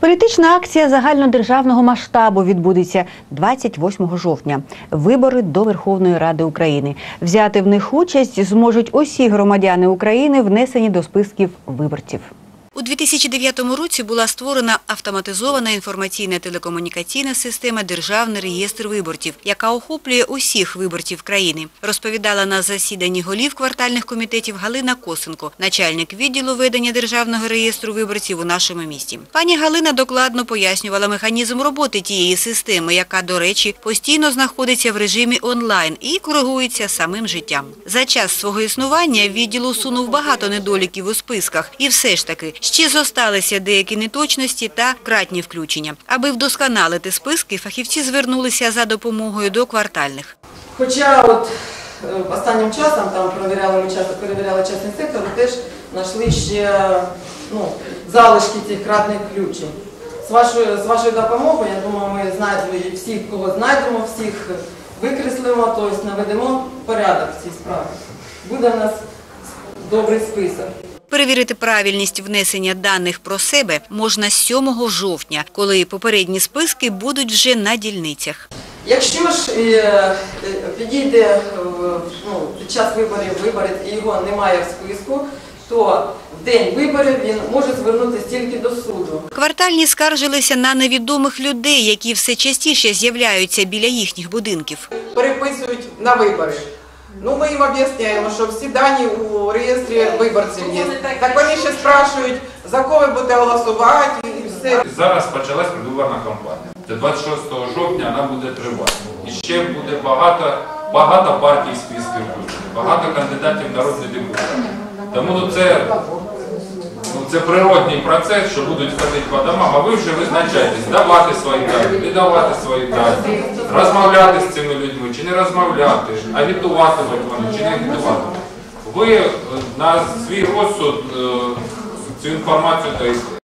Політична акція загальнодержавного масштабу відбудеться 28 жовтня. Вибори до Верховної Ради України. Взяти в них участь зможуть усі громадяни України, внесені до списків виборців. У 2009 році була створена автоматизована інформаційна телекомунікаційна система Державний реєстр виборців, яка охоплює усіх виборців країни, розповідала на засіданні голів квартальних комітетів Галина Косенко, начальник відділу ведення Державного реєстру виборців у нашому місті. Пані Галина докладно пояснювала механізм роботи тієї системи, яка, до речі, постійно знаходиться в режимі онлайн і коригується самим життям. За час свого існування відділ усунув багато недоліків у списках, і все ж таки ще зосталися деякі неточності та кратні включення. Аби вдосконалити списки, фахівці звернулися за допомогою до квартальних. Хоча от е, останнім часом там перевіряли ми часто перевіряли частний сектор, теж знайшли ще ну, залишки цих кратних включень. З вашою, з вашою допомогою, я думаю, ми знайдемо всіх, кого знайдемо, всіх викреслимо, тобто наведемо порядок в цій справі. Буде у нас добрий список. Перевірити правильність внесення даних про себе можна 7 жовтня, коли попередні списки будуть вже на дільницях. Якщо ж е, е, підійде е, ну, під час виборів виборець і його немає в списку, то в день виборів він може звернутися тільки до суду. Квартальні скаржилися на невідомих людей, які все частіше з'являються біля їхніх будинків. переписують на вибори. Ну, ми їм об'ясняємо, що всі дані у реєстрі виборців є. Так вони ще спрашують, за кого ви будете голосувати і все. Зараз почалась предвиборна кампанія. До 26 жовтня вона буде тривати. І ще буде багато, багато партій в списків включено, багато кандидатів в депутатів. Тому це, це природний процес, що будуть ходити по домам, а ви вже визначаєтесь, давати свої дані, не давати свої дані, розмовляти з цими людьми чи не розмовляти, агітувати вони чи не агітувати. Ви е, на свій розсуд е, цю інформацію даєте.